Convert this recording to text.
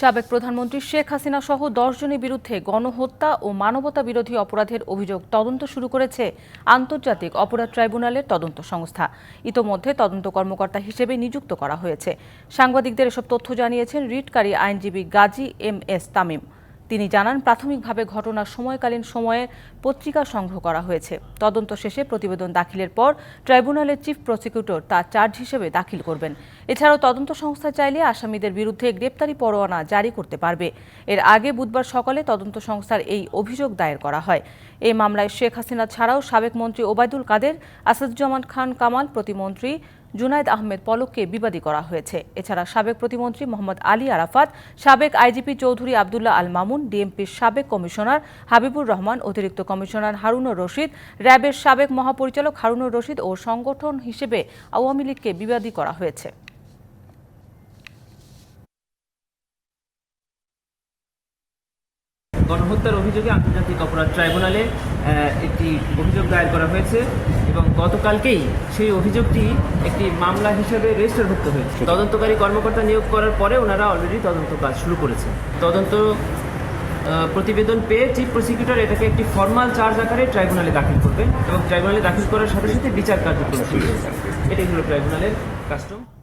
সাবেক প্রধানমন্ত্রী শেখ হাসিনা সহ জনের বিরুদ্ধে গণহত্যা ও মানবতা বিরোধী অপরাধের অভিযোগ তদন্ত শুরু করেছে আন্তর্জাতিক অপরাধ ট্রাইব্যুনালের তদন্ত সংস্থা। ইতোমধ্যে তদন্ত কর্মকর্তা হিসেবে নিযুক্ত করা হয়েছে। সাংবাদিকদের এসব তথ্য জানিয়েছেন রিটকারী আইনজীবী গাজী এম এস তামিম। তিনি জানান, প্রাথমিকভাবে ঘটনার সময়কালীন সময়ে পত্রিকা সংগ্রহ করা হয়েছে। তদন্ত শেষে প্রতিবেদন দাখিলের পর ট্রাইব্যুনালের চিফ প্রসিকিউটর তা চার্জ হিসেবে দাখিল করবেন। এছাড়াও তদন্ত সংস্থা চাইলে আসামিদের বিরুদ্ধে গ্রেপ্তারি পরোয়ানা জারি করতে পারবে। এর আগে বুধবার সকালে তদন্ত সংস্থার এই অভিযোগ দায়ের করা হয়। এই মামলায় শেখ হাসিনা ছাড়াও সাবেক মন্ত্রী ওবায়দুল কাদের, আসাদুজ্জামান খান কামাল, প্রতিমন্ত্রী জুনায়দ আহমেদ পলককে বিবাদী করা হয়েছে। এছাড়া সাবেক প্রতিমন্ত্রী মোহাম্মদ আলী আরাফাত, সাবেক আইজিপি চৌধুরী আবদুল্লাহ আল মামুন ডিএমপির সাবেক কমিশনার হাবিবুর রহমান, অতিরিক্ত কমিশনার হারুনুর রশিদ, র্যাবের সাবেক মহাপরিচালক হারুনুর রশিদ ও সংগঠন হিসেবে আওয়ামী লীগকে বিবাদী করা হয়েছে। গণহত্যার অভিযোগে আন্তর্জাতিক অপরাধ ট্রাইব্যুনালে একটি অভিযোগ দায়ের করা হয়েছে এবং গতকালকেই সেই অভিযোগটি একটি মামলা হিসেবে রেজিস্টারভুক্ত হয়েছে। তদন্তকারী কর্মকর্তা নিয়োগ করার পরে ওনারা অলরেডি তদন্ত কাজ শুরু করেছে তদন্ত প্রতিবেদন পেয়ে চিফ প্রসিকিউটর এটাকে একটি ফর্মাল চার্জ আকারে ট্রাইব্যুনালে দাখিল করবেন এবং ট্রাইব্যুনালে দাখিল করার সাথে সাথে বিচার কার্যক্রম শুরু হবে এটাই হলো ট্রাইব্যুনালের কাস্টম